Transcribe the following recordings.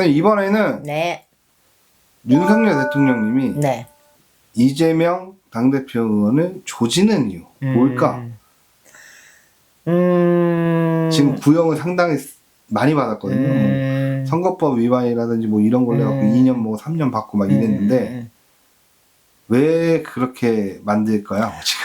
근데 이번에는 네, 윤석열 대통령님이 네. 이재명 당대표 의원을 조지는 이유 뭘까? 음. 지금 구형을 상당히 많이 받았거든요. 음. 선거법 위반이라든지 뭐 이런 걸로 해갖고 음. 2년 뭐 3년 받고 막 이랬는데 음. 왜 그렇게 만들까요 지금?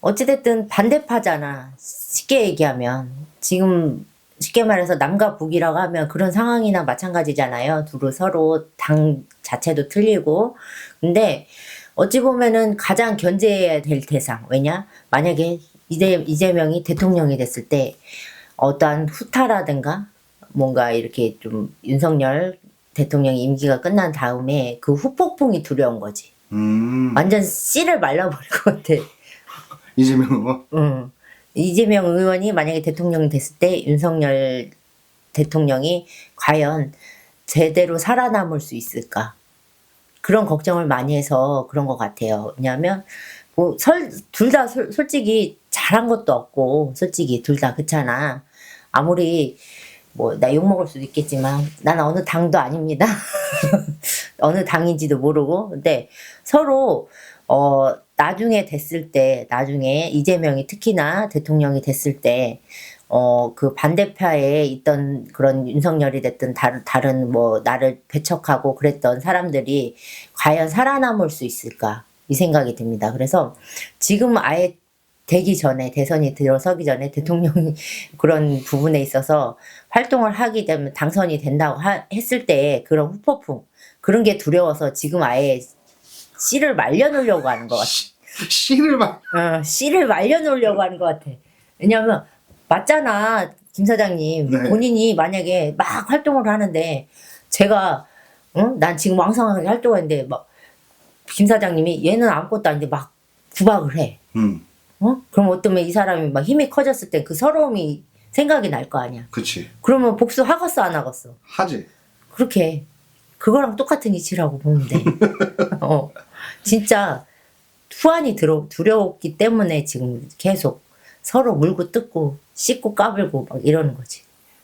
어찌됐든 반대파잖아. 쉽게 얘기하면. 지금 쉽게 말해서 남과 북이라고 하면 그런 상황이나 마찬가지잖아요. 둘은 서로 당 자체도 틀리고. 근데 어찌 보면은 가장 견제해야 될 대상. 왜냐? 만약에 이재, 이재명이 대통령이 됐을 때 어떠한 후타라든가 뭔가 이렇게 좀 윤석열 대통령 임기가 끝난 다음에 그 후폭풍이 두려운 거지. 음 완전 씨를 말라버릴 것 같아. 이재명 의원 응. 이재명 의원이 만약에 대통령이 됐을 때 윤석열 대통령이 과연 제대로 살아남을 수 있을까? 그런 걱정을 많이 해서 그런 것 같아요. 왜냐하면 뭐 둘다 솔직히 잘한 것도 없고 솔직히 둘 다 그렇잖아. 아무리 뭐 나 욕 먹을 수도 있겠지만 난 어느 당도 아닙니다. 어느 당인지도 모르고 근데 서로 어 나중에 됐을 때 나중에 이재명이 특히나 대통령이 됐을 때 어 그 반대파에 있던 그런 윤석열이 됐든 다른 다른 뭐 나를 배척하고 그랬던 사람들이 과연 살아남을 수 있을까 이 생각이 듭니다. 그래서 지금 아예 되기 전에 대선이 들어서기 전에 대통령이 그런 부분에 있어서 활동을 하게 되면 당선이 된다고 하- 했을 때 그런 후폭풍 그런 게 두려워서 지금 아예 씨를 말려놓으려고 하는 것 같아. 씨를 막 어, 씨를 말려놓으려고 하는 것 같아. 왜냐면 맞잖아 김 사장님 네. 본인이 만약에 막 활동을 하는데 제가 어? 난 지금 왕성하게 활동하는데 막김 사장님이 얘는 아무것도 아닌데 막 구박을 해. 음 어? 그럼 어쩌면 이 사람이 막 힘이 커졌을 때 그 서러움이 생각이 날 거 아니야. 그치 그러면 복수 하겠어 안 하겠어? 하지 그렇게 그거랑 똑같은 이치라고 보면 돼. 어, 진짜 후환이 들어 두려웠기 때문에 지금 계속 서로 물고 뜯고 씻고 까불고 막 이러는 거지.